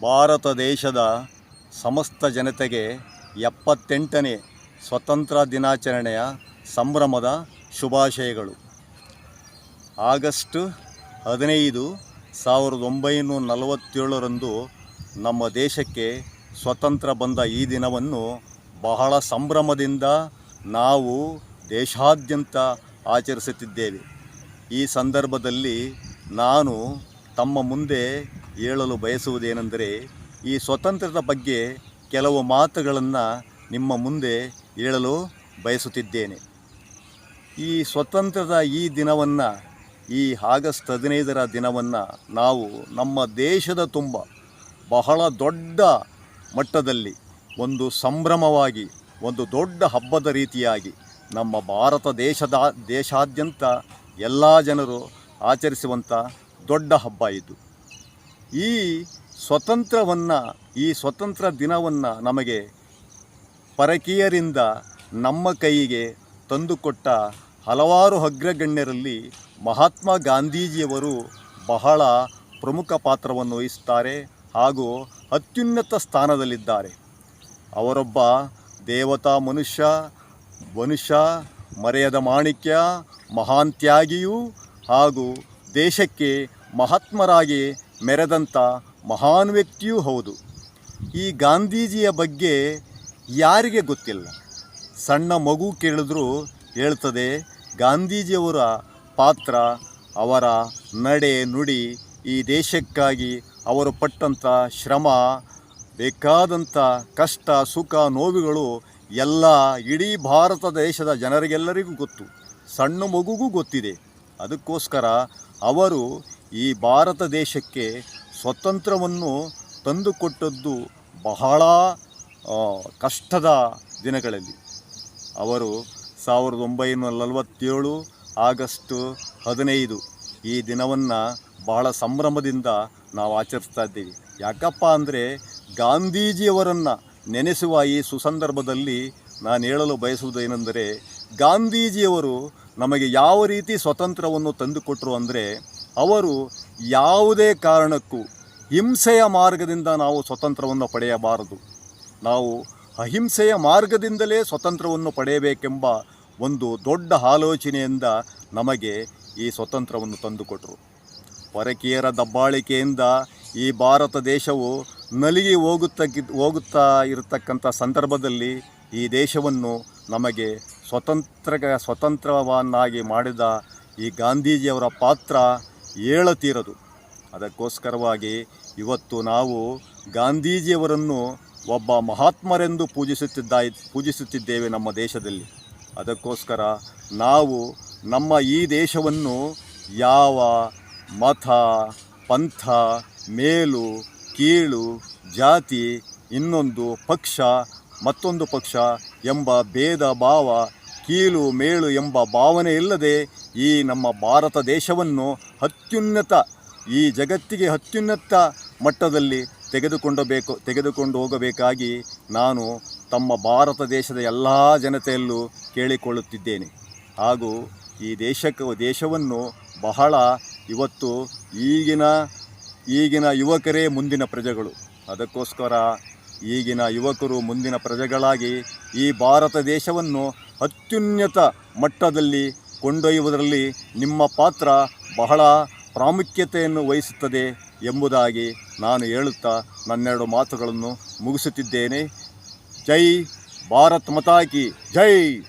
ಭಾರತ ದೇಶದ ಸಮಸ್ತ ಜನತೆಗೆ ಎಪ್ಪತ್ತೆಂಟನೇ ಸ್ವತಂತ್ರ ದಿನಾಚರಣೆಯ ಸಂಭ್ರಮದ ಶುಭಾಶಯಗಳು. ಆಗಸ್ಟ್ ಹದಿನೈದು ಸಾವಿರದ ಒಂಬೈನೂರ ನಲವತ್ತೇಳರಂದು ನಮ್ಮ ದೇಶಕ್ಕೆ ಸ್ವತಂತ್ರ ಬಂದ ಈ ದಿನವನ್ನು ಬಹಳ ಸಂಭ್ರಮದಿಂದ ನಾವು ದೇಶಾದ್ಯಂತ ಆಚರಿಸುತ್ತಿದ್ದೇವೆ. ಈ ಸಂದರ್ಭದಲ್ಲಿ ನಾನು ತಮ್ಮ ಮುಂದೆ ಹೇಳಲು ಬಯಸುವುದೇನೆಂದರೆ ಈ ಸ್ವತಂತ್ರದ ಬಗ್ಗೆ ಕೆಲವು ಮಾತುಗಳನ್ನು ನಿಮ್ಮ ಮುಂದೆ ಹೇಳಲು ಬಯಸುತ್ತಿದ್ದೇನೆ. ಈ ಸ್ವತಂತ್ರದ ಈ ದಿನವನ್ನು, ಈ ಆಗಸ್ಟ್ ಹದಿನೈದರ ದಿನವನ್ನು ನಾವು ನಮ್ಮ ದೇಶದ ತುಂಬ ಬಹಳ ದೊಡ್ಡ ಮಟ್ಟದಲ್ಲಿ ಒಂದು ಸಂಭ್ರಮವಾಗಿ, ಒಂದು ದೊಡ್ಡ ಹಬ್ಬದ ರೀತಿಯಾಗಿ ನಮ್ಮ ಭಾರತ ದೇಶದ, ದೇಶಾದ್ಯಂತ ಎಲ್ಲ ಜನರು ಆಚರಿಸುವಂಥ ದೊಡ್ಡ ಹಬ್ಬ ಇದು. ಈ ಸ್ವತಂತ್ರವನ್ನು, ಈ ಸ್ವತಂತ್ರ ದಿನವನ್ನು ನಮಗೆ ಪರಕೀಯರಿಂದ ನಮ್ಮ ಕೈಗೆ ತಂದುಕೊಟ್ಟ ಹಲವಾರು ಅಗ್ರಗಣ್ಯರಲ್ಲಿ ಮಹಾತ್ಮ ಗಾಂಧೀಜಿಯವರು ಬಹಳ ಪ್ರಮುಖ ಪಾತ್ರವನ್ನು ವಹಿಸುತ್ತಾರೆ ಹಾಗೂ ಅತ್ಯುನ್ನತ ಸ್ಥಾನದಲ್ಲಿದ್ದಾರೆ. ಅವರೊಬ್ಬ ದೇವತಾ ಮನುಷ್ಯ ಮನುಷ್ಯ ಮರೆಯದ ಮಾಣಿಕ್ಯ, ಮಹಾನ್ ತ್ಯಾಗಿಯೂ ಹಾಗೂ ದೇಶಕ್ಕೆ ಮಹಾತ್ಮರಾಗಿ ಮೆರೆದಂಥ ಮಹಾನ್ ವ್ಯಕ್ತಿಯೂ ಹೌದು. ಈ ಗಾಂಧೀಜಿಯ ಬಗ್ಗೆ ಯಾರಿಗೆ ಗೊತ್ತಿಲ್ಲ? ಸಣ್ಣ ಮಗು ಕೇಳಿದ್ರೂ ಹೇಳ್ತದೆ, ಗಾಂಧೀಜಿಯವರ ಪಾತ್ರ, ಅವರ ನಡೆ ನುಡಿ, ಈ ದೇಶಕ್ಕಾಗಿ ಅವರು ಪಟ್ಟಂಥ ಶ್ರಮ ಬೇಕಾದಂಥ ಕಷ್ಟ, ಸುಖ, ನೋವುಗಳು ಎಲ್ಲ ಇಡೀ ಭಾರತ ದೇಶದ ಜನರಿಗೆಲ್ಲರಿಗೂ ಗೊತ್ತು. ಸಣ್ಣ ಮಗುಗೂ ಗೊತ್ತಿದೆ. ಅದಕ್ಕೋಸ್ಕರ ಅವರು ಈ ಭಾರತ ದೇಶಕ್ಕೆ ಸ್ವತಂತ್ರವನ್ನು ತಂದುಕೊಟ್ಟದ್ದು ಬಹಳ ಕಷ್ಟದ ದಿನಗಳಲ್ಲಿ. ಅವರು ಸಾವಿರದ ಒಂಬೈನೂರ ನಲವತ್ತೇಳು ಆಗಸ್ಟ್ ಹದಿನೈದು ಈ ದಿನವನ್ನು ಬಹಳ ಸಂಭ್ರಮದಿಂದ ನಾವು ಆಚರಿಸ್ತಾ ಇದ್ದೀವಿ. ಯಾಕಪ್ಪ ಅಂದರೆ ಗಾಂಧೀಜಿಯವರನ್ನು ನೆನೆಸುವ ಈ ಸುಸಂದರ್ಭದಲ್ಲಿ ನಾನು ಹೇಳಲು ಬಯಸುವುದೇನೆಂದರೆ ಗಾಂಧೀಜಿಯವರು ನಮಗೆ ಯಾವ ರೀತಿ ಸ್ವತಂತ್ರವನ್ನು ತಂದುಕೊಟ್ರು ಅಂದರೆ ಅವರು ಯಾವುದೇ ಕಾರಣಕ್ಕೂ ಹಿಂಸೆಯ ಮಾರ್ಗದಿಂದ ನಾವು ಸ್ವತಂತ್ರವನ್ನು ಪಡೆಯಬಾರದು. ನಾವು ಅಹಿಂಸೆಯ ಮಾರ್ಗದಿಂದಲೇ ಸ್ವತಂತ್ರವನ್ನು ಪಡೆಯಬೇಕೆಂಬ ಒಂದು ದೊಡ್ಡ ಆಲೋಚನೆಯಿಂದ ನಮಗೆ ಈ ಸ್ವತಂತ್ರವನ್ನು ತಂದುಕೊಟ್ರು. ಪರಕೀಯರ ದಬ್ಬಾಳಿಕೆಯಿಂದ ಈ ಭಾರತ ದೇಶವು ನಲಿಗಿ ಹೋಗುತ್ತ ಹೋಗುತ್ತಾ ಇರತಕ್ಕಂಥ ಸಂದರ್ಭದಲ್ಲಿ ಈ ದೇಶವನ್ನು ನಮಗೆ ಸ್ವತಂತ್ರ ಸ್ವತಂತ್ರವನ್ನಾಗಿ ಮಾಡಿದ ಈ ಗಾಂಧೀಜಿಯವರ ಪಾತ್ರ ಹೇಳತೀರದು ಅದಕ್ಕೋಸ್ಕರವಾಗಿ ಇವತ್ತು ನಾವು ಗಾಂಧೀಜಿಯವರನ್ನು ಒಬ್ಬ ಮಹಾತ್ಮರೆಂದು ಪೂಜಿಸುತ್ತಿದ್ದ ಪೂಜಿಸುತ್ತಿದ್ದೇವೆ ನಮ್ಮ ದೇಶದಲ್ಲಿ. ಅದಕ್ಕೋಸ್ಕರ ನಾವು ನಮ್ಮ ಈ ದೇಶವನ್ನು ಯಾವ ಮತ, ಪಂಥ, ಮೇಲು, ಕೀಳು, ಜಾತಿ, ಇನ್ನೊಂದು ಪಕ್ಷ, ಮತ್ತೊಂದು ಪಕ್ಷ ಎಂಬ ಭೇದ ಭಾವ ಕೀಳು ಮೇಳು ಎಂಬ ಭಾವನೆ ಇಲ್ಲದೆ ಈ ನಮ್ಮ ಭಾರತ ದೇಶವನ್ನು ಅತ್ಯುನ್ನತ, ಈ ಜಗತ್ತಿಗೆ ಅತ್ಯುನ್ನತ ಮಟ್ಟದಲ್ಲಿ ತೆಗೆದುಕೊಂಡಬೇಕು, ತೆಗೆದುಕೊಂಡು ಹೋಗಬೇಕಾಗಿ ನಾನು ತಮ್ಮ ಭಾರತ ದೇಶದ ಎಲ್ಲ ಜನತೆಯಲ್ಲೂ ಕೇಳಿಕೊಳ್ಳುತ್ತಿದ್ದೇನೆ. ಹಾಗೂ ಈ ದೇಶಕ್ಕೆ, ದೇಶವನ್ನು ಬಹಳ ಇವತ್ತು ಈಗಿನ ಈಗಿನ ಯುವಕರೇ ಮುಂದಿನ ಪ್ರಜೆಗಳು. ಅದಕ್ಕೋಸ್ಕರ ಈಗಿನ ಯುವಕರು ಮುಂದಿನ ಪ್ರಜೆಗಳಾಗಿ ಈ ಭಾರತ ದೇಶವನ್ನು ಅತ್ಯುನ್ನತ ಮಟ್ಟದಲ್ಲಿ ಕೊಂಡೊಯ್ಯುವುದರಲ್ಲಿ ನಿಮ್ಮ ಪಾತ್ರ ಬಹಳ ಪ್ರಾಮುಖ್ಯತೆಯನ್ನು ವಹಿಸುತ್ತದೆ ಎಂಬುದಾಗಿ ನಾನು ಹೇಳುತ್ತಾ ನನ್ನೆರಡು ಮಾತುಗಳನ್ನು ಮುಗಿಸುತ್ತಿದ್ದೇನೆ. ಜೈ ಭಾರತ್ ಮತಾಕಿ ಜೈ!